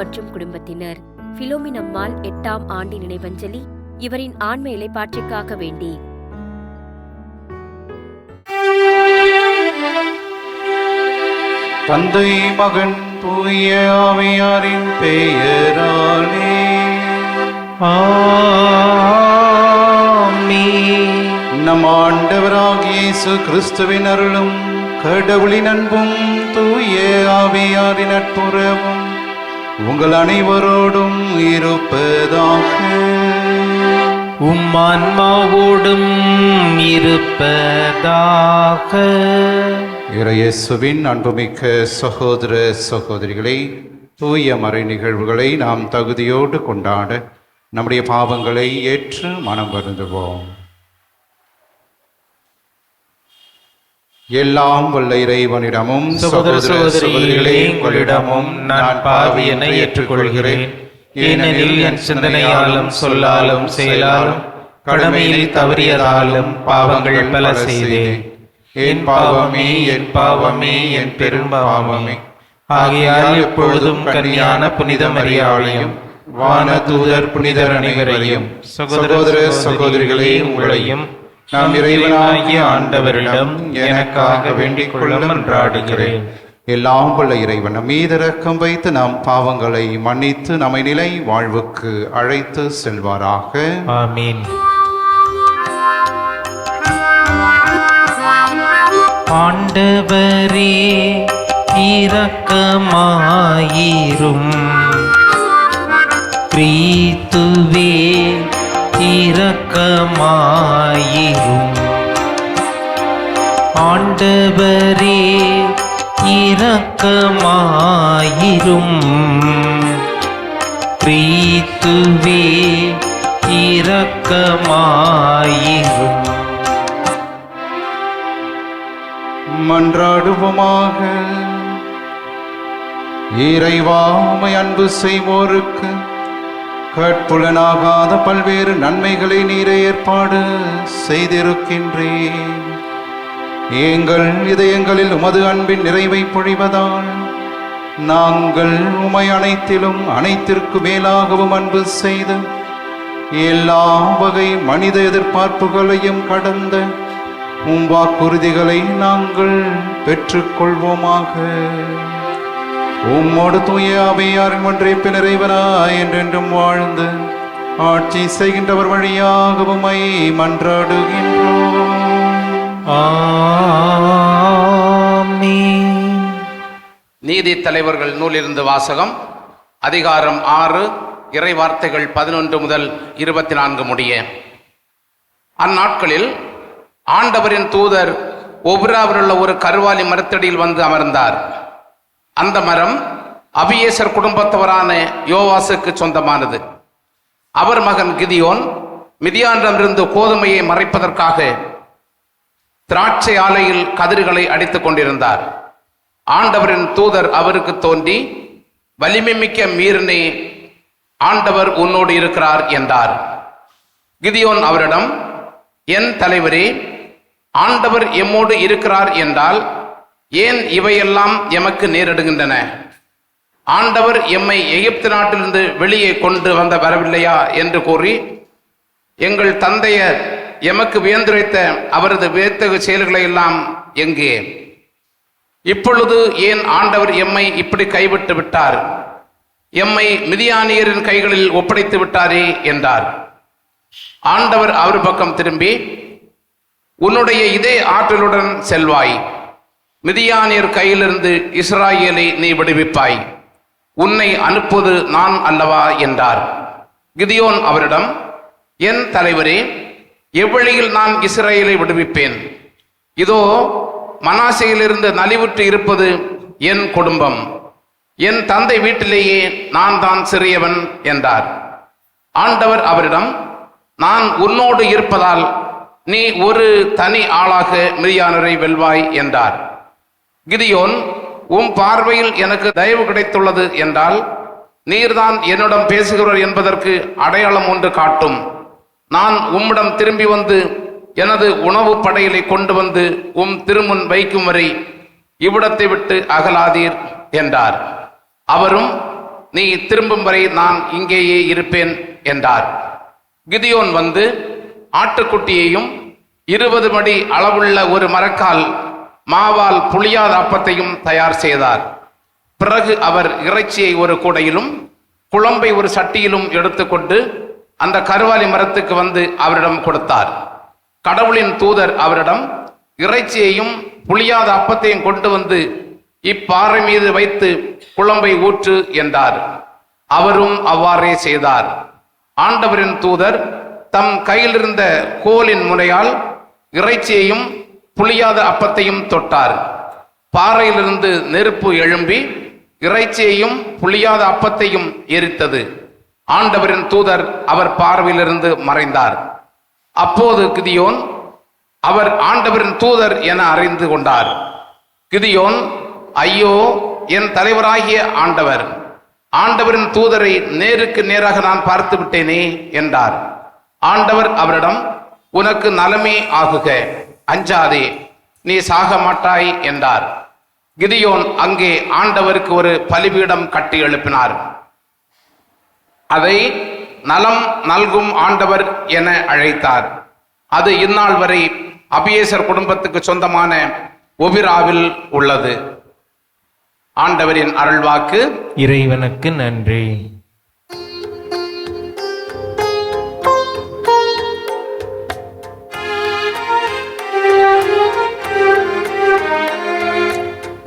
மற்றும் குடும்பத்தினர். பிலோமினம்மாள் எட்டாம் ஆண்டு நினைவஞ்சலி இவரின் ஆன்ம இலைப்பாற்றிக்காக வேண்டி. தந்தை மகன் தூய ஆவியாரின் பெயராலே. நம் ஆண்டவராகிய இயேசு கிறிஸ்துவின் அருளும் கடவுளின் அன்பும் தூய ஆவியாரின் நட்புறவும் உங்கள் அனைவரோடும் இருப்பதாக. உம் ஆன்மாவோடும் இருப்பதாக. இறையேசுவின் அன்புமிக்க சகோதர சகோதரிகளை தூய மறை நிகழ்வுகளை நாம் தகுதியோடு கொண்டாட நம்முடைய பாவங்களை ஏற்று மனம் வருந்துவோம். எல்லாம் வல்ல இறைவனிடமும் சகோதர சகோதரிகளே உங்களிடமும் நான் பாவியனை ஏற்றுக்கொள்கிறேன். ஏனெனில் என் சிந்தனையாலும் சொல்லாலும் செயலாலும் கடமையில் தவறியதாலும் பாவங்கள் பல செய்தேன். என் பாவமே என் பாவமே என் பெரும் பாவமே. ஆகையால் எப்பொழுதும் கன்னியான புனித மரியாதையும் வானதூதர் புனிதர் அனைவரையும் சகோதர சகோதரிகளே உங்களையும் நாம் இறைவனாகிய ஆண்டவரிடம் எனக்காக வேண்டிக் கொள்ள மன்றாடுகிறேன் எல்லாம் வல்ல இறைவன் நம் மீது இரக்கம் வைத்து நாம் பாவங்களை மன்னித்து நம்மை நிலை வாழ்வுக்கு அழைத்து செல்வாராக. ஆமீன். ஆண்டவரே இரக்கமாயிரும். கிறித்துவே இரக்கமாயிரும். ஆண்டவரே இரக்கமாயிரும். பிரீத்துவே இரக்கமாயிரும். மன்றாடுவோமாக. இறைவாமை அன்பு செய்வோருக்கு கட்புலனாகாத பல்வேறு நன்மைகளை நீரை ஏற்பாடு செய்திருக்கின்றேன். எங்கள் இதயங்களில் உமது அன்பின் நிறைவை பொழிவதால் நாங்கள் உமை அனைத்திலும் அனைத்திற்கு மேலாகவும் அன்பு செய்து எல்லா வகை மனித எதிர்பார்ப்புகளையும் கடந்த உம் வாக்குறுதிகளை நாங்கள் பெற்றுக்கொள்வோமாக. உம்மோடு தூய அவையாரின் ஒன்றே நிறைவனாய் என்றென்றும் வாழ்ந்து ஆட்சி செய்கின்றவர் வழியாக உமை மன்றாடுகின்றோம். நீதி தலைவர்கள் நூலிலிருந்து வாசகம் அதிகாரம் ஆறு இறை வார்த்தைகள் பதினொன்று முதல் இருபத்தி நான்கு முடிய. அந்நாட்களில் ஆண்டவரின் தூதர் ஒபுராவிலுள்ள ஒரு கருவாலி மரத்தடியில் வந்து அமர்ந்தார். அந்த மரம் அபியேசர் குடும்பத்தவரான யோவாசுக்கு சொந்தமானது. அவர் மகன் கிதியோன் மிதியானிடமிருந்து கோதுமையை மறைப்பதற்காக திராட்சை ஆலையில் கதிர்களை அடித்துக் கொண்டிருந்தார். ஆண்டவரின் தூதர் அவருக்கு தோன்றி வலிமை மிக்க மீறினே ஆண்டவர் உன்னோடு இருக்கிறார் என்றார். கிதியோன் அவரிடம் என் தலைவரே ஆண்டவர் எம்மோடு இருக்கிறார் என்றால் ஏன் இவையெல்லாம் எமக்கு நேரிடுகின்றன? ஆண்டவர் எம்மை எகிப்து நாட்டிலிருந்து வெளியே கொண்டு வந்த வரவில்லையா என்று கூறி எங்கள் தந்தையர் எமக்கு வியந்துரைத்த அவரது வியத்தகு செயல்களை எல்லாம் எங்கே? இப்பொழுது ஏன் ஆண்டவர் எம்மை இப்படி கைவிட்டு விட்டார்? எம்மை மிதியானியரின் கைகளில் ஒப்படைத்து விட்டாரே என்றார். ஆண்டவர் அவர் பக்கம் திரும்பி உன்னுடைய இதே ஆற்றலுடன் செல்வாய். மிதியானியர் கையிலிருந்து இஸ்ராயேலை நீ விடுவிப்பாய். உன்னை அனுப்புவது நான் அல்லவா என்றார். கிதியோன் அவரிடம் என் தலைவரே எவ்வழியில் நான் இஸ்ரேலை விடுவிப்பேன்? இதோ மனாசையிலிருந்து நலிவுற்று இருப்பது என் குடும்பம். என் தந்தை வீட்டிலேயே நான் தான் சிறியவன் என்றார். ஆண்டவர் அவரிடம் நான் உன்னோடு இருப்பதால் நீ ஒரு தனி ஆளாக மிரியானரை வெல்வாய் என்றார். கிதியோன் உம் பார்வையில் எனக்கு தயவு கிடைத்துள்ளது என்றால் நீர்தான் என்னிடம் பேசுகிறவர் என்பதற்கு அடையாளம் ஒன்று காட்டும். நான் உம்மிடம் திரும்பி வந்து எனது உணவு படையலை கொண்டு வந்து உம் திருமுன் வைக்கும் வரை இவ்விடத்தை விட்டு அகலாதீர் என்றார். அவரும் நீ திரும்பும் வரை நான் இங்கேயே இருப்பேன் என்றார். கிதியோன் வந்து ஆட்டுக்குட்டியையும் இருபது மடி அளவுள்ள ஒரு மரக்கால் மாவால் புளியாத அப்பத்தையும் தயார் செய்தார். பிறகு அவர் இறைச்சியை ஒரு கூடையிலும் குழம்பை ஒரு சட்டியிலும் எடுத்துக்கொண்டு அந்த கருவாலி மரத்துக்கு வந்து அவரிடம் கொடுத்தார். கடவுளின் தூதர் அவரிடம் இறைச்சியையும் புளியாத அப்பத்தையும் கொண்டு வந்து இப்பாறை மீது வைத்து குழம்பை ஊற்று என்றார். அவரும் அவ்வாறே செய்தார். ஆண்டவரின் தூதர் தம் கையிலிருந்த கோலின் முனையால் இறைச்சியையும் புளியாத அப்பத்தையும் தொட்டார். பாறையிலிருந்து நெருப்பு எழும்பி இறைச்சியையும் புளியாத அப்பத்தையும் எரித்தது. ஆண்டவரின் தூதர் அவர் பார்வையிலிருந்து மறைந்தார். அப்போது கிதியோன் அவர் ஆண்டவரின் தூதர் என அறிந்து கொண்டார். கிதியோன் ஐயோ என் தலைவராகிய ஆண்டவர் ஆண்டவரின் தூதரை நேருக்கு நேராக நான் பார்த்து விட்டேனே என்றார். ஆண்டவர் அவரிடம் உனக்கு நலமே ஆகுக. அஞ்சாதே நீ சாக மாட்டாய் என்றார். கிதியோன் அங்கே ஆண்டவருக்கு ஒரு பலிபீடம் கட்டி எழுப்பினார். அதை நலம் நல்கும் ஆண்டவர் என அழைத்தார். அது இந்நாள் வரை அபியேசர் குடும்பத்துக்கு சொந்தமான ஒபிராவில் உள்ளது. ஆண்டவரின் அருள்வாக்கு இறைவனுக்கு நன்றி.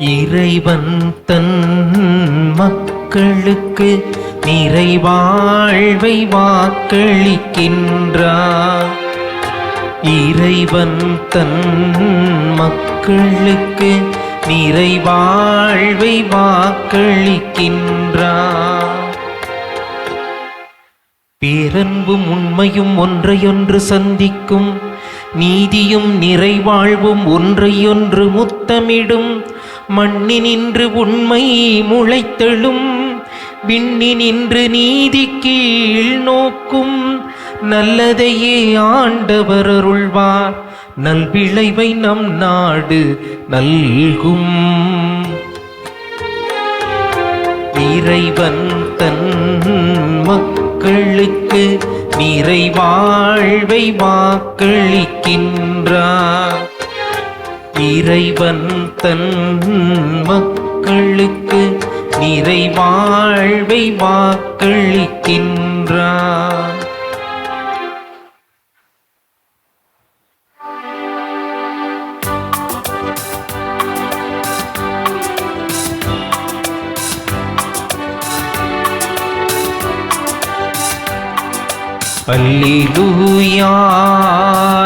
இறைவன் தன் மக்களுக்கு நிறைவாழ்வை வாக்களிக்கின்றார். இறைவன் தன் மக்களுக்கு நிறைவாழ்வை வாக்களிக்கின்றார். பேரன்பும் உண்மையும் ஒன்றையொன்று சந்திக்கும் நீதியும் நிறைவாழ்வும் ஒன்றையொன்று முத்தமிடும் மண்ணினின்று உண்மை முளைத்தெழும் விண்ணினின்று நீதி கீழ் நோக்கும். நல்லதையே ஆண்டவர் அருள்வார் நல்விளைவை நம் நாடு நல்கும். இறைவன் தன் மக்களுக்கு நிறைவாழ்வை வாக்களிக்கின்றார். இறைவன் தன் மக்களுக்கு நிறை வாழ்வை வாக்களிக்கின்றார். அல்லேலூயா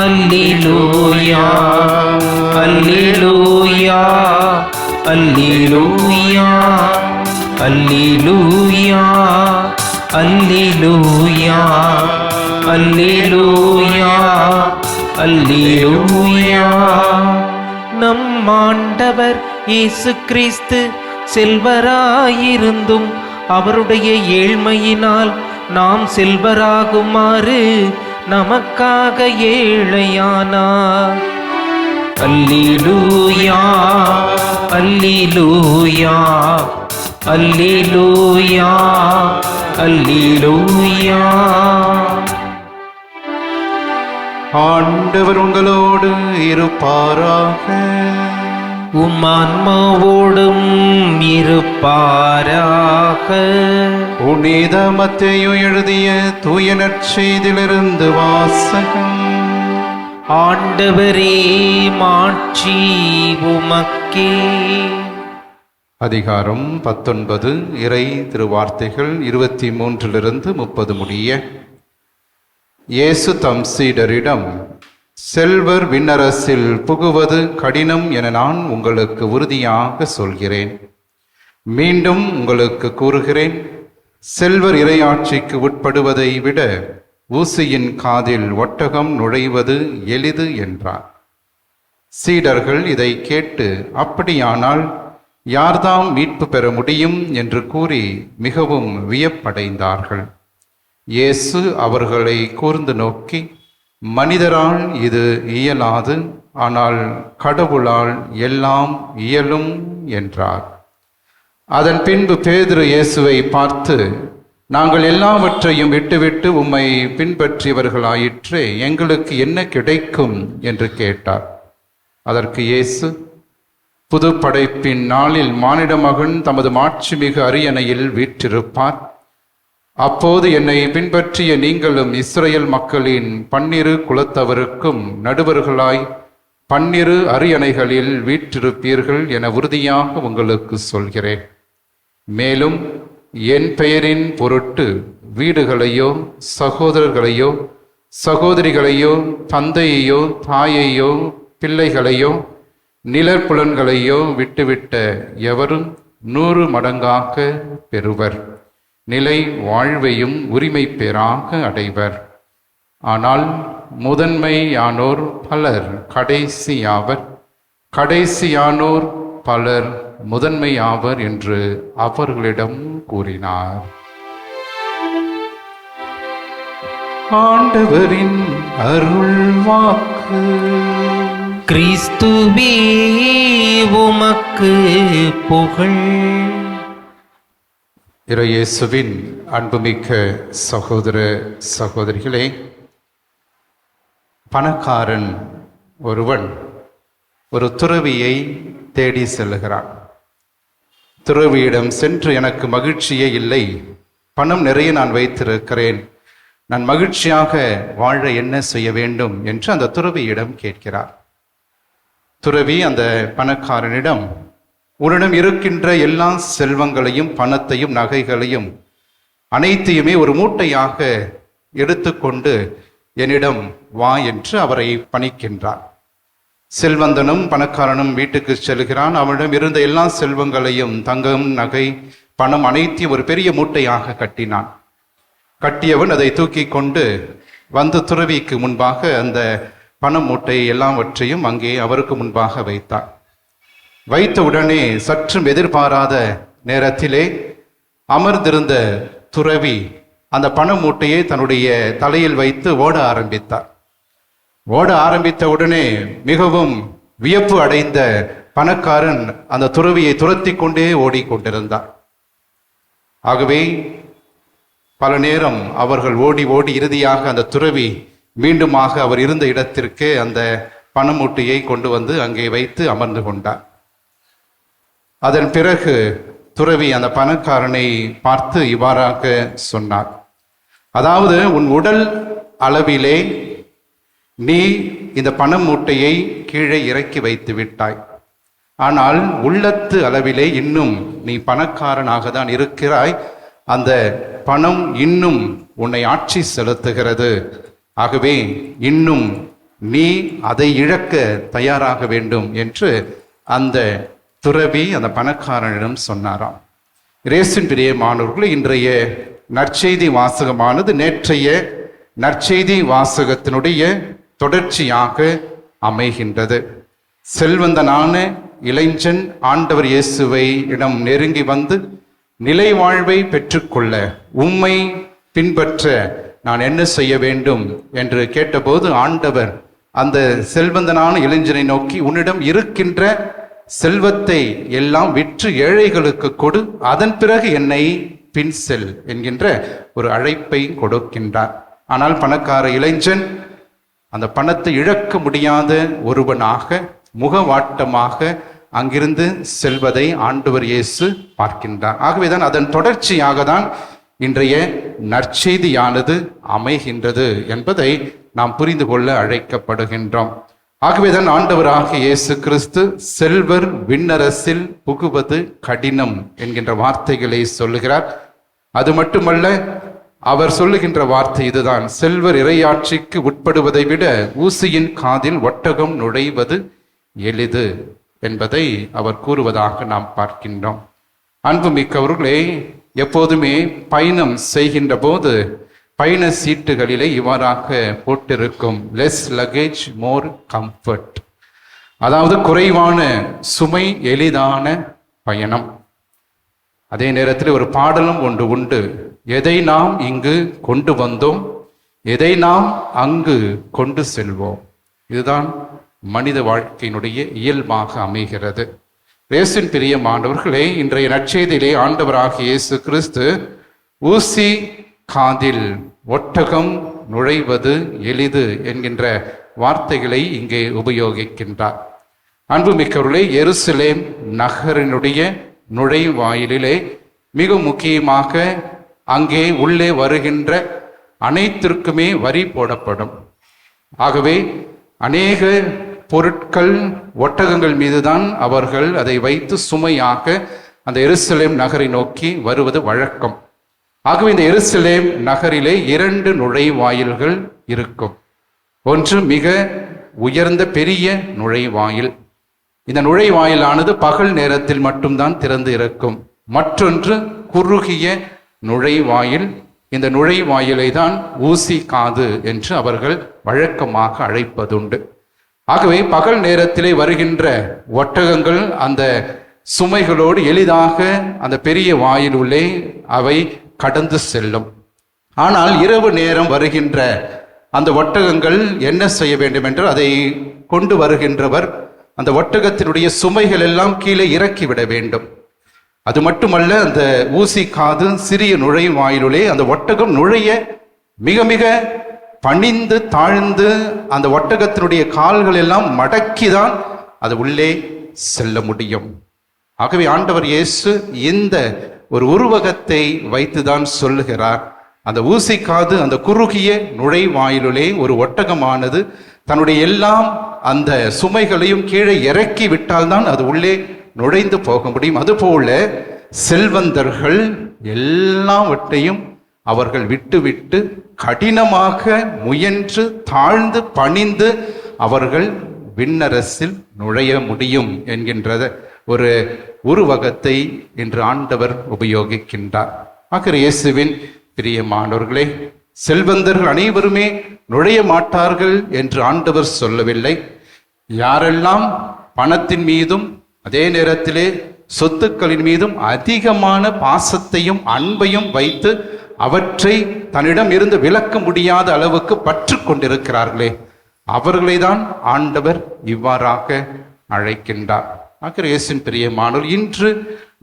அல்லேலூயா அல்லி அல்லேலூயா அல்லேலூயா அல்லேலூயா அல்லேலூயா அல்லேலூயா. நம் ஆண்டவர் இயேசு கிறிஸ்து செல்வராயிருந்தும் அவருடைய ஏழ்மையினால் நாம் செல்வராகுமாறு நமக்காக ஏழையானார். அல்லேலூயா அல்லேலூயா அல்லேலூயா அல்லேலூயா. ஆண்டவர் உங்களோடு இருப்பாராக. உம் ஆன்மாவோடும் இருப்பாராக. புனித மத்தேயு எழுதிய தூய நற்செய்திலிருந்து வாசகம். ஆண்டவரே மாட்சி உமக்கே. அதிகாரம் பத்தொன்பது இறை திருவார்த்தைகள் இருபத்தி மூன்றிலிருந்து முப்பது முடிய. இயேசு தம் சீடரிடம் செல்வர் விண்ணரசில் புகுவது கடினம் என நான் உங்களுக்கு உறுதியாக சொல்கிறேன். மீண்டும் உங்களுக்கு கூறுகிறேன். செல்வர் இறையாட்சிக்கு உட்படுவதை விட ஊசியின் காதில் ஒட்டகம் நுழைவது எளிது என்றார். சீடர்கள் இதை கேட்டு அப்படியானால் யார்தாம் மீட்பு பெற முடியும்? என்று கூறி மிகவும் வியப்படைந்தார்கள். இயேசு அவர்களை கூர்ந்து நோக்கி மனிதரால் இது இயலாது ஆனால் கடவுளால் எல்லாம் இயலும் என்றார். அதன் பின்பு பேதுரு இயேசுவை பார்த்து நாங்கள் எல்லாவற்றையும் விட்டுவிட்டு உம்மை பின்பற்றியவர்களாயிற்றே எங்களுக்கு என்ன கிடைக்கும்? என்று கேட்டார். அதற்கு இயேசு புது படைப்பின் நாளில் மானிட மகன் தமது மாட்சிமிகு அரியணையில் வீற்றிருப்பார். அப்போது என்னை பின்பற்றிய நீங்களும் இஸ்ரேல் மக்களின் பன்னிரு குலத்தவருக்கும் நடுவர்களாய் பன்னிரு அரியணைகளில் வீற்றிருப்பீர்கள் என உறுதியாக உங்களுக்கு சொல்கிறேன். மேலும் என் பெயரின் பொருட்டு வீடுகளையோ சகோதரர்களையோ சகோதரிகளையோ தந்தையையோ தாயையோ பிள்ளைகளையோ நிலப்புலன்களையோ விட்டுவிட்ட எவரும் நூறு மடங்காக பெறுவர். நிலை வாழ்வையும் உரிமை பெறாக அடைவர். ஆனால் முதன்மையானோர் பலர் கடைசியாவர். கடைசியானோர் பலர் முதன்மையாவர் என்று அவர்களிடம் கூறினார். ஆண்டவரின் அருள் வாக்கு கிறிஸ்துவே உமக்கு புகழ். இறையேசுவின் அன்புமிக்க சகோதர சகோதரிகளே பணக்காரன் ஒருவன் ஒரு துறவியை தேடி செல்லுகிறான். துறவியிடம் சென்று எனக்கு மகிழ்ச்சியே இல்லை. பணம் நிறைய நான் வைத்திருக்கிறேன். நான் மகிழ்ச்சியாக வாழ என்ன செய்ய வேண்டும் என்று அந்த துறவியிடம் கேட்கிறார். துறவி அந்த பணக்காரனிடம் உன்னிடம் இருக்கின்ற எல்லா செல்வங்களையும் பணத்தையும் நகைகளையும் அனைத்தையுமே ஒரு மூட்டையாக எடுத்துக்கொண்டு என்னிடம் வா என்று அவரை பணிக்கின்றார். செல்வந்தனும் பணக்காரனும் வீட்டுக்கு செல்கிறான். அவனிடம் இருந்த எல்லா செல்வங்களையும் தங்கம் நகை பணம் அனைத்தையும் ஒரு பெரிய மூட்டையாக கட்டினான். கட்டியவன் அதை தூக்கி கொண்டு வந்த துறவிக்கு முன்பாக அந்த பண மூட்டை எல்லாவற்றையும் அங்கே அவருக்கு முன்பாக வைத்தான். வைத்த உடனே சற்றும் எதிர்பாராத நேரத்திலே அமர்ந்திருந்த துறவி அந்த பண மூட்டையை தன்னுடைய தலையில் வைத்து ஓட ஆரம்பித்தார் ஓட ஆரம்பித்த உடனே மிகவும் வியப்பு அடைந்த பணக்காரன் அந்த துறவியை துரத்தி கொண்டே ஓடிக்கொண்டிருந்தார் ஆகவே பல நேரம் அவர்கள் ஓடி ஓடி இறுதியாக அந்த துறவி மீண்டுமாக அவர் இருந்த இடத்திற்கு அந்த பணமூட்டையை கொண்டு வந்து அங்கே வைத்து அமர்ந்து கொண்டார் அதன் பிறகு துறவி அந்த பணக்காரனை பார்த்து இவ்வாறாக சொன்னார் அதாவது உன் உடல் அளவிலே நீ இந்த பண மூட்டையை கீழே இறக்கி வைத்து விட்டாய். ஆனால் உள்ளத்து அளவிலே இன்னும் நீ பணக்காரனாக தான் இருக்கிறாய். அந்த பணம் இன்னும் உன்னை ஆட்சி செலுத்துகிறது. ஆகவே இன்னும் நீ அதை இழக்க தயாராக வேண்டும் என்று அந்த துறவி அந்த பணக்காரனிடம் சொன்னாராம். ரேசின் பிரியமானவர்கள் இன்றைய நற்செய்தி வாசகமானது நேற்றைய நற்செய்தி வாசகத்தினுடைய தொடர்ச்சியாக அமைகின்றது. செல்வந்தனான இளைஞன் ஆண்டவர் இயேசுவை இடம் நெருங்கி வந்து நிலை வாழ்வை பெற்றுக்கொள்ள உம்மை பின்பற்ற நான் என்ன செய்ய வேண்டும் என்று கேட்டபோது ஆண்டவர் அந்த செல்வந்தனான இளைஞனை நோக்கி உன்னிடம் இருக்கின்ற செல்வத்தை எல்லாம் விற்று ஏழைகளுக்கு கொடு அதன் பிறகு என்னை பின் செல் என்கின்ற ஒரு அழைப்பை கொடுக்கின்றார். ஆனால் பணக்கார இளைஞன் அந்த பணத்தை இழக்க முடியாத ஒருவனாக முகவாட்டமாக அங்கிருந்து செல்வதை ஆண்டவர் இயேசு பார்க்கின்றார். ஆகவேதான் அதன் தொடர்ச்சியாக தான் இன்றைய நற்செய்தியானது அமைகின்றது என்பதை நாம் புரிந்து கொள்ள அழைக்கப்படுகின்றோம். ஆகவேதான் ஆண்டவராக இயேசு கிறிஸ்து செல்வர் விண்ணரசில் புகுவது கடினம் என்கின்ற வார்த்தைகளை சொல்லுகிறார். அது மட்டுமல்ல அவர் சொல்லுகின்ற வார்த்தை இதுதான். செல்வர் இறையாட்சிக்கு உட்படுவதை விட ஊசியின் காதில் ஒட்டகம் நுழைவது எளிது என்பதை அவர் கூறுவதாக நாம் பார்க்கின்றோம். அன்புமிக்கவர்களே எப்போதுமே பயணம் செய்கின்ற போது பயண சீட்டுகளிலே இவ்வாறாக போட்டிருக்கும் லெஸ் லக்கேஜ் மோர் கம்ஃபர்ட் அதாவது குறைவான சுமை எளிதான பயணம். அதே நேரத்தில் ஒரு பாடலும் ஒன்று உண்டு. எதை நாம் இங்கு கொண்டு வந்தோம்? எதை நாம் அங்கு கொண்டு செல்வோம்? இதுதான் மனித வாழ்க்கையினுடைய இயல்பாக அமைகிறது. இயேசுவின் பிரியமானவர்களே இன்றைய நற்செய்தியிலே ஆண்டவராக இயேசு கிறிஸ்து ஊசி காதில் ஒட்டகம் நுழைவது எளிது என்கின்ற வார்த்தைகளை இங்கே உபயோகிக்கின்றார். அன்புமிக்கவர்களே எருசலேம் நகரினுடைய நுழைவாயிலிலே மிக முக்கியமாக அங்கே உள்ளே வருகின்ற அனைத்திற்குமே வரி போடப்படும். ஆகவே அநேக பொருட்கள் ஒட்டகங்கள் மீதுதான் அவர்கள் அதை வைத்து சுமையாக அந்த எருசலேம் நகரை நோக்கி வருவது வழக்கம். ஆகவே இந்த எருசலேம் நகரிலே இரண்டு நுழைவாயில்கள் இருக்கும். ஒன்று மிக உயர்ந்த பெரிய நுழைவாயில். இந்த நுழைவாயிலானது பகல் நேரத்தில் மட்டும்தான் திறந்து இருக்கும். மற்றொன்று குறுகிய நுழைவாயில் இந்த நுழைவாயிலை தான் ஊசி காது என்று அவர்கள் வழக்கமாக அழைப்பதுண்டு. ஆகவே பகல் நேரத்திலே வருகின்ற ஒட்டகங்கள் அந்த சுமைகளோடு எளிதாக அந்த பெரிய வாயில் உள்ளே அவை கடந்து செல்லும். ஆனால் இரவு நேரம் வருகின்ற அந்த ஒட்டகங்கள் என்ன செய்ய வேண்டும் என்று அதை கொண்டு வருகின்றவர் அந்த ஒட்டகத்தினுடைய சுமைகள் எல்லாம் கீழே இறக்கிவிட வேண்டும். அது மட்டுமல்ல அந்த ஊசி காது சிறிய நுழையும் வாயிலுள்ளே அந்த ஒட்டகம் நுழைய மிக மிக பணிந்து தாழ்ந்து அந்த ஒட்டகத்தினுடைய கால்கள் எல்லாம் மடக்கிதான் அது உள்ளே செல்ல முடியும். ஆகவே ஆண்டவர் இயேசு இந்த ஒரு உருவகத்தை வைத்துதான் சொல்லுகிறார். அந்த ஊசி காது அந்த குறுகிய நுழைவாயிலுள்ளே ஒரு ஒட்டகமானது தன்னுடைய எல்லாம் அந்த சுமைகளையும் கீழே இறக்கி விட்டால்தான் அது உள்ளே நுழைந்து போக முடியும். அதுபோல செல்வந்தர்கள் எல்லாவற்றையும் அவர்கள் விட்டுவிட்டு கடினமாக முயன்று தாழ்ந்து பணிந்து அவர்கள் விண்ணரசில் நுழைய முடியும் என்கின்றத ஒரு உருவகத்தை இன்று ஆண்டவர் உபயோகிக்கின்றார். ஆகிற இயேசுவின் பிரியமானவர்களே செல்வந்தர்கள் அனைவருமே நுழைய மாட்டார்கள் என்று ஆண்டவர் சொல்லவில்லை. யாரெல்லாம் பணத்தின் மீதும் அதே நேரத்திலே சொத்துக்களின் மீதும் அதிகமான பாசத்தையும் அன்பையும் வைத்து அவற்றை தன்னிடம் இருந்து விலக்க முடியாத அளவுக்கு பற்று கொண்டிருக்கிறார்களே. அவர்களை தான் ஆண்டவர் இவ்வாறாக அழைக்கின்றார். ஆகிற இயேசின் பிரியமானவர் இன்று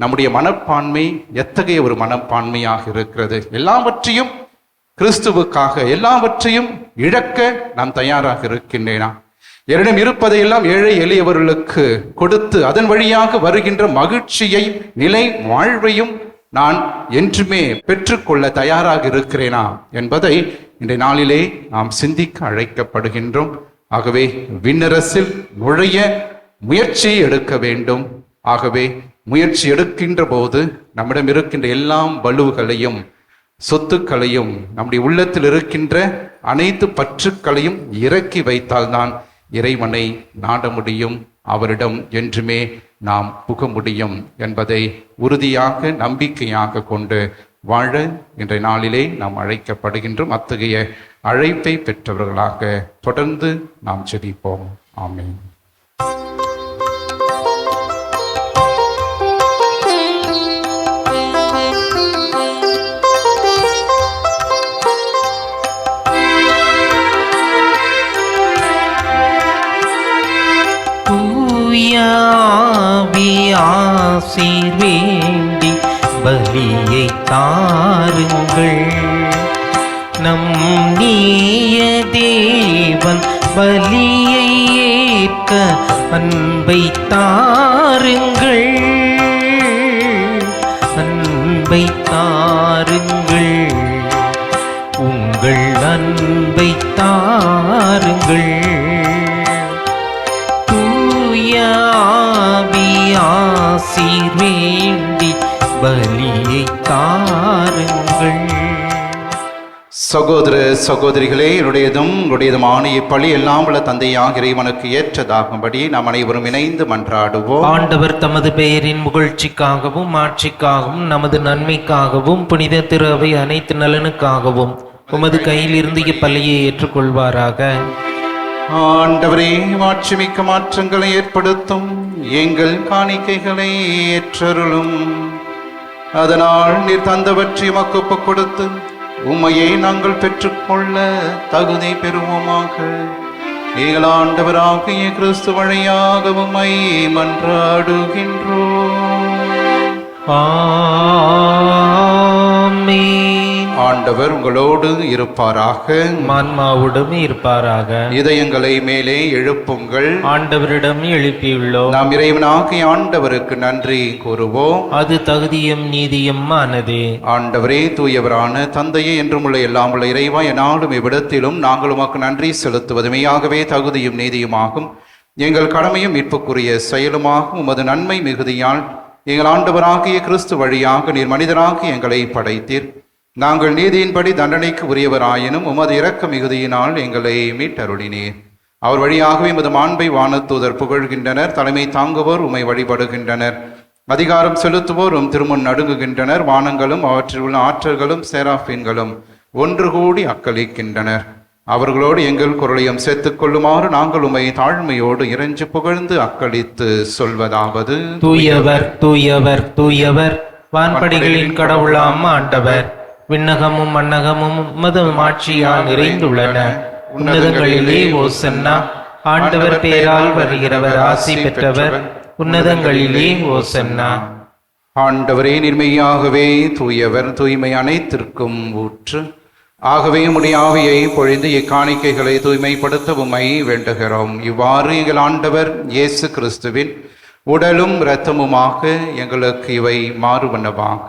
நம்முடைய மனப்பான்மை எத்தகைய ஒரு மனப்பான்மையாக இருக்கிறது? எல்லாவற்றையும் கிறிஸ்துவுக்காக எல்லாவற்றையும் இழக்க நான் தயாராக இருக்கின்றேனா? என்னிடம் இருப்பதையெல்லாம் ஏழை எளியவர்களுக்கு கொடுத்து அதன் வழியாக வருகின்ற மகிழ்ச்சியை நிலை வாழ்வையும் நான் என்றுமே பெற்றுக்கொள்ள தயாராக இருக்கிறேனா என்பதை இன்றைய நாளிலே நாம் சிந்திக்க அழைக்கப்படுகின்றோம். ஆகவே விண்ணரசில் நுழைய முயற்சி எடுக்க வேண்டும். ஆகவே முயற்சி எடுக்கின்ற போது நம்மிடம் இருக்கின்ற எல்லாம் வலுவுகளையும் சொத்துக்களையும் நம்முடைய உள்ளத்தில் இருக்கின்ற அனைத்து பற்றுக்களையும் இறக்கி வைத்தால்தான் இறைவனை நாட முடியும் அவரிடம் என்றுமே நாம் புக முடியும் என்பதை உறுதியாக நம்பிக்கையாக கொண்டு வாழ இன்றைய நாளிலே நாம் அழைக்கப்படுகின்றோம் அத்தகைய அழைப்பை பெற்றவர்களாக தொடர்ந்து நாம் ஜெபிப்போம் ஆமீன். தூயாவியாசீர் வேண்டி பலியை தாருங்கள். நம் நீய தேவன் பலியை ஏற்க அன்பை தாருங்கள். அன்பை தாருங்கள். உங்கள் அன்பை தாருங்கள். தூயாவியாசீர் வேண்டி பலியை தாருங்கள். சகோதர சகோதரிகளே என்னுடையதும் உங்களுடையதுமான இப்பழி எல்லாம் உள்ள தந்தையாக இறைவனுக்கு ஏற்றதாகும்படி நாம் அனைவரும் இணைந்து மன்றாடுவோம். ஆண்டவர் தமது பெயரின் புகழ்ச்சிக்காகவும் ஆட்சிக்காகவும் நமது நன்மைக்காகவும் புனித திரு அவை அனைத்து நலனுக்காகவும் உமது கையில் இருந்து இப்பள்ளியை ஏற்றுக்கொள்வாராக. ஆண்டவரே மாட்சிமிக்க மாற்றங்களை ஏற்படுத்தும். எங்கள் காணிக்கைகளை ஏற்றருளும். அதனால் நீர் தந்தவற்றை எமக்கு கொடுத்து உண்மையை நாங்கள் பெற்றுக்கொள்ள தகுதி பெறுவோமாக. எங்கள் ஆண்டவராகிய கிறிஸ்து வழியாக உம்மை மன்றாடுகின்றோம். ஆமென். ஆண்டவர் உங்களோடு இருப்பாராக. மான்மாவுடன் இருப்பாராக. இதயங்களை மேலே எழுப்புங்கள். ஆண்டவரிடம் எழுப்பியுள்ளோம். நாம் இறைவனாகிய ஆண்டவருக்கு நன்றி கூறுவோம். அது தகுதியும் நீதியும் ஆனதே. ஆண்டவரே தூயவரான தந்தையே என்றும் உள்ள எல்லாம் உள்ள இறைவா என்னாலும் இவ்விடத்திலும் நாங்கள் உமக்கு நன்றி செலுத்துவது மெய்யாகவே தகுதியும் நீதியுமாகும். எங்கள் கடமையும் மீட்புக்குரிய செயலுமாகும். உமது நன்மை மிகுதியால் எங்கள் ஆண்டவராகிய கிறிஸ்து வழியாக நீர் மனிதராகி எங்களை படைத்தீர். நாங்கள் நீதியின்படி தண்டனைக்கு உரியவராயினும் உமது இரக்க மிகுதியினால் எங்களை மீட்டருளினீர். அவர் வழியாகவே எமது மாண்பை வானத்தூதர் புகழ்கின்றனர். தலைமை தாங்குவோர் உமை வழிபடுகின்றனர். அதிகாரம் செலுத்துவோர் உம் திருமுன் நடுங்குகின்றனர். வானங்களும் அவற்றில் உள்ள ஆற்றல்களும் சேராஃபின்களும் ஒன்று கூடி அக்களிக்கின்றனர். அவர்களோடு எங்கள் குரலையும் சேர்த்துக் கொள்ளுமாறு நாங்கள் உமை தாழ்மையோடு இறைஞ்சு புகழ்ந்து அக்களித்து சொல்வதாவது. தூயவர் தூயவர் தூயவர். வான்படிகளின் கடவுளாம் ஆண்டவர். விண்ணகமும் மன்னகமும் உமது ஆட்சியால் நிறைந்துள்ளன. உன்னதங்களிலே ஓசன்னா ஆண்டவர் பேரால் வருகிறவர் ஆசி பெற்றவர் உன்னதங்களிலே ஓசன்னா ஆண்டவரே நிர்மையாகவே தூயவர் தூய்மை அனைத்திற்கும் ஊற்று. ஆகவே உடைய ஆவியை பொழிந்து இக்காணிக்கைகளை தூய்மைப்படுத்த உமை வேண்டுகிறோம். இவ்வாறு எங்கள் ஆண்டவர் இயேசு கிறிஸ்துவின் உடலும் இரத்தமுமாக எங்களுக்கு இவை மாறுவனவாக.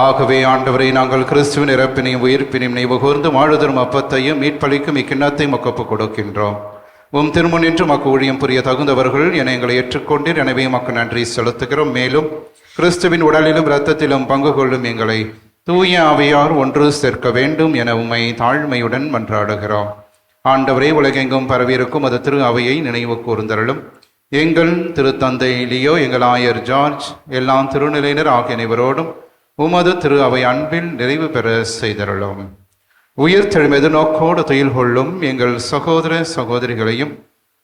ஆகவே ஆண்டவரை நாங்கள் கிறிஸ்துவின் இறப்பினையும் உயிர்ப்பினையும் நினைவு கூர்ந்து வாழுதரும் அப்பத்தையும் மீட்பளிக்கும் இக்கிண்ணத்தையும் மக்கப்பு கொடுக்கின்றோம். உம் திருமுன் என்று மக்கு ஊழியம் புரிய தகுந்தவர்கள் என எங்களை ஏற்றுக்கொண்டீர். எனவே மக்கு நன்றி செலுத்துகிறோம். மேலும் கிறிஸ்துவின் உடலிலும் இரத்தத்திலும் பங்கு கொள்ளும் எங்களை தூய அவையார் ஒன்று சேர்க்க வேண்டும் என உம்மை தாழ்மையுடன் மன்றாடுகிறோம். ஆண்டவரே உலகெங்கும் பரவியிருக்கும் அது திரு அவையை நினைவு கூர்ந்தருளும். எங்கள் திருத்தந்தை லியோ எங்கள் ஆயர் ஜார்ஜ் எல்லாம் திருநிலையினர் ஆகிய அனைவரோடும் உமது திரு அவை அன்பில் நிறைவு பெற செய்தருளும். உயிர் தெழுமெது நோக்கோடு துயில் கொள்ளும் எங்கள் சகோதர சகோதரிகளையும்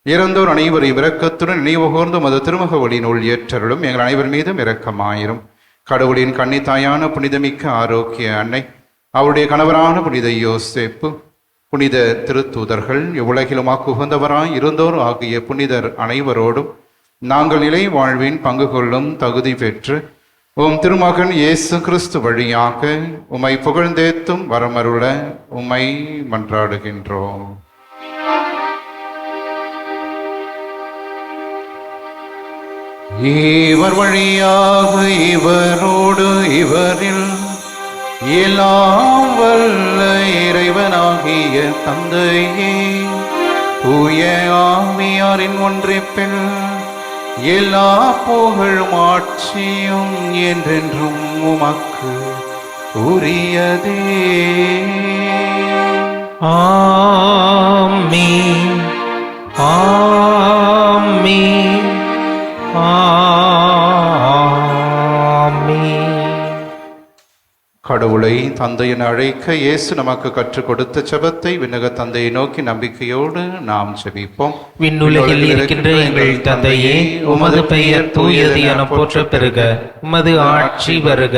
இறந்தோர் அனைவரையும் இரக்கத்துடன் நினைவுகூர்ந்து மது திருமுக ஒளியினுள் ஏற்றருளும். எங்கள் அனைவர் மீதும் இரக்கமாயிரும். கடவுளின் கன்னித்தாயான புனிதமிக்க ஆரோக்கிய அன்னை அவருடைய கணவரான புனித யோசேப்பு புனித திருத்தூதர்கள் இவ்வுலகிலும் உகந்தவராய் இருந்தோர் ஆகிய புனிதர் அனைவரோடும் நாங்கள் நிலை வாழ்வின் பங்கு கொள்ளும் தகுதி பெற்று உம் திருமகன் இயேசு கிறிஸ்து வழியாக உம்மை புகழ்ந்தேத்தும் வரமருள உம்மை மன்றாடுகின்றோம். இவர் வழியாக இவரோடு இவரில் எல்லாம் வல்ல இறைவனாகிய தந்தையே தூய ஆவியாரின் ஒன்றிப்பில் எல்லா புகழும் ஆட்சியும் என்றென்றும் உமக்கு உரியதே. ஆமென். ஆமென். கடவுளை தந்தையின் அழைக்க இயேசு நமக்கு கற்றுக் கொடுத்த செபத்தை விண்ணக தந்தையை நோக்கி நம்பிக்கையோடு நாம் செபிப்போம். விண்ணுலகில் இருக்கின்ற எங்கள் தந்தையே உமது பெயர் தூயது என போற்ற பெறுக. உமது ஆட்சி வருக.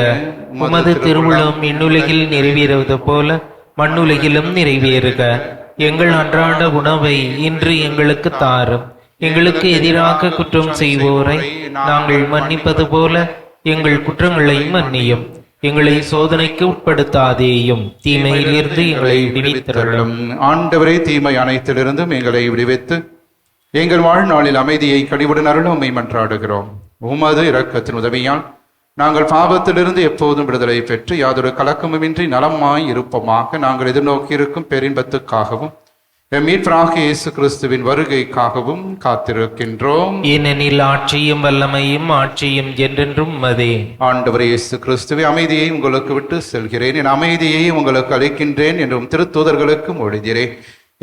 உமது திருவுளம் விண்ணுலகில் நிறைவேறுவது போல மண்ணுலகிலும் நிறைவேறுக. எங்கள் அன்றாட உணவை இன்று எங்களுக்கு தாரும். எங்களுக்கு எதிராக குற்றம் செய்வோரை நாங்கள் மன்னிப்பது போல எங்கள் குற்றங்களை மன்னியும். எங்களை சோதனைக்கு உட்படுத்தாதேயும். தீமையிலிருந்து எங்களை விடுவித்தருளும். ஆண்டவரே தீமை அனைத்திலிருந்தும் எங்களை விடுவித்து எங்கள் வாழ்நாளில் அமைதியை கடிவுடன் அருளுமை. மன்றாடுகிறோம். உமது இரக்கத்தின் உதவியால் நாங்கள் பாவத்திலிருந்து எப்போதும் விடுதலை பெற்று யாதொரு கலக்கமுமின்றி நலமாய் இருப்போமாக நாங்கள் எதிர்நோக்கி இருக்கும் பெரின்பத்துக்காகவும் மீட்பராக இயேசு கிறிஸ்துவின் வருகைக்காகவும் காத்திருக்கின்றோம். ஏனெனில் ஆட்சியும் வல்லமையும் ஆட்சியும் என்றென்றும் மதே ஆண்டவர் இயேசு கிறிஸ்துவை அமைதியை உங்களுக்கு விட்டு செல்கிறேன். என் அமைதியை உங்களுக்கு அளிக்கின்றேன் என்றும் திருத்தூதர்களுக்கு மொழிகிறேன்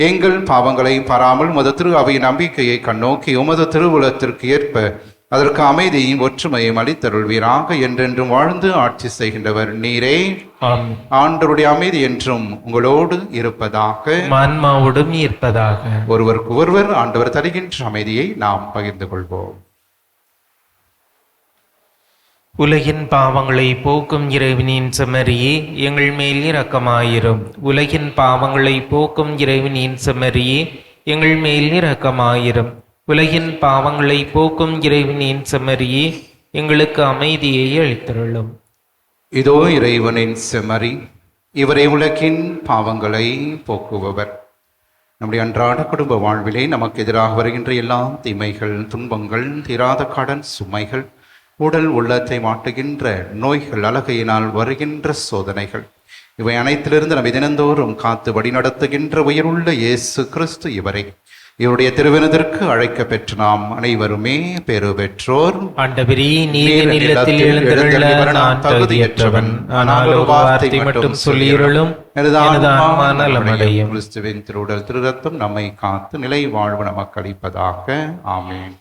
எங்கள் பாவங்களை பாராமல் உமது திரு அவையின் நம்பிக்கையை கண்ணோக்கி உமது திருவுலத்திற்கு ஏற்ப அதற்கு அமைதியும் ஒற்றுமையும் அளித்தருள்வீராக என்றென்றும் வாழ்ந்து ஆட்சி செய்கின்றவர் நீரே. ஆம் ஆண்டவருடைய அமைதி என்றும் உங்களோடு இருப்பதாக. ஆன்மாவோடும் இருப்பதாக ஒருவருக்கு ஒருவர் ஆண்டவர் தருகின்ற அமைதியை நாம் பகிர்ந்து கொள்வோம். உலகின் பாவங்களை போக்கும் இறைவனின் செம்மறியே எங்கள் மேல் இரக்கமாயிரும். உலகின் பாவங்களை போக்கும் இறைவனின் செம்மறியே எங்கள் மேல் இரக்கமாயிரும். உலகின் பாவங்களை போக்கும் இறைவனின் செம்மறியே எங்களுக்கு அமைதியை அளித்தருளும். இதோ இறைவனின் செமரி இவரே உலகின் பாவங்களை போக்குபவர். நம்முடைய அன்றாட குடும்ப வாழ்விலே நமக்கு எதிராக வருகின்ற எல்லா தீமைகள் துன்பங்கள் தீராத கடன் சுமைகள் உடல் உள்ளத்தை மாட்டுகின்ற நோய்கள் அழகையினால் வருகின்ற சோதனைகள் இவை அனைத்திலிருந்து நம்மை தினந்தோறும் காத்து வழிநடத்துகின்ற உயிருள்ள இயேசு கிறிஸ்து இவரை. இவருடைய திருவினத்திற்கு அழைக்க பெற்று நாம் அனைவருமே பெறு பெற்றோர். தகுதியற்றவன். ஆனால் ஒரு வார்த்தை மட்டும் சொல்லியிருளும். எனது ஆன்மா நலமடையும். கிறிஸ்துவின் திருவுடல் திருரத்தம் நம்மை காத்து நிலை வாழ்வு நமக்கு அளிப்பதாக. ஆமென்.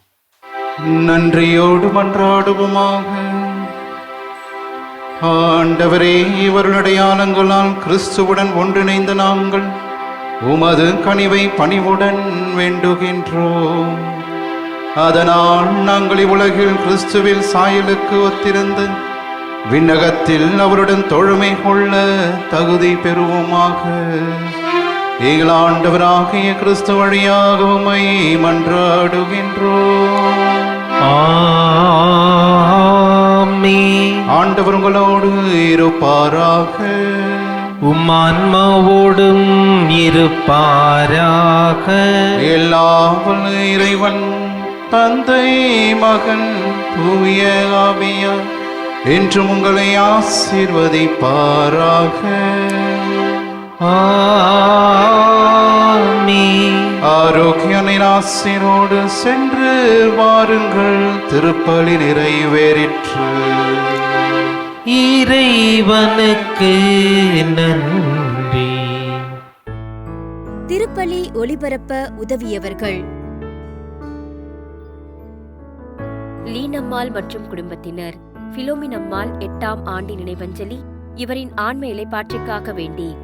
நன்றியோடு மன்றாடுவோமாக. ஆண்டவரே இவருடைய அடையாளங்களால் கிறிஸ்துவுடன் ஒன்றிணைந்த நாங்கள் உமது கனிவை பணிவுடன் வேண்டுகின்றோம். அதனால் நாங்கள் இவ்வுலகில் கிறிஸ்துவில் சாயலுக்கு ஒத்திருந்து விண்ணகத்தில் அவருடன் தொழுமை கொள்ள தகுதி பெறுவோமாக. எங்கள் ஆண்டவராகிய கிறிஸ்து வழியாக உம்மை மன்றாடுகின்றோம். ஆண்டவர் உங்களோடு இருப்பாராக. உம்மான்மாவோடும் இருப்பாராக. எல்லாம் வல்ல இறைவன் தந்தை மகன் தூய ஆவியார் என்றும் உங்களை ஆசீர்வதிப்பாராக. ஆமென். ஆரோக்கியனின் ஆசிரோடு சென்று வாருங்கள் திருப்பலி நிறைவேறிற்று இறைவனுக்கு நன்றி. திருப்பலி ஒளிபரப்ப உதவியவர்கள். லீனம்மாள் மற்றும் குடும்பத்தினர் பிலோமினம்மாள் எட்டாம் ஆண்டு நினைவஞ்சலி இவரின் ஆண்மையிலை பாற்றிக்காக வேண்டி.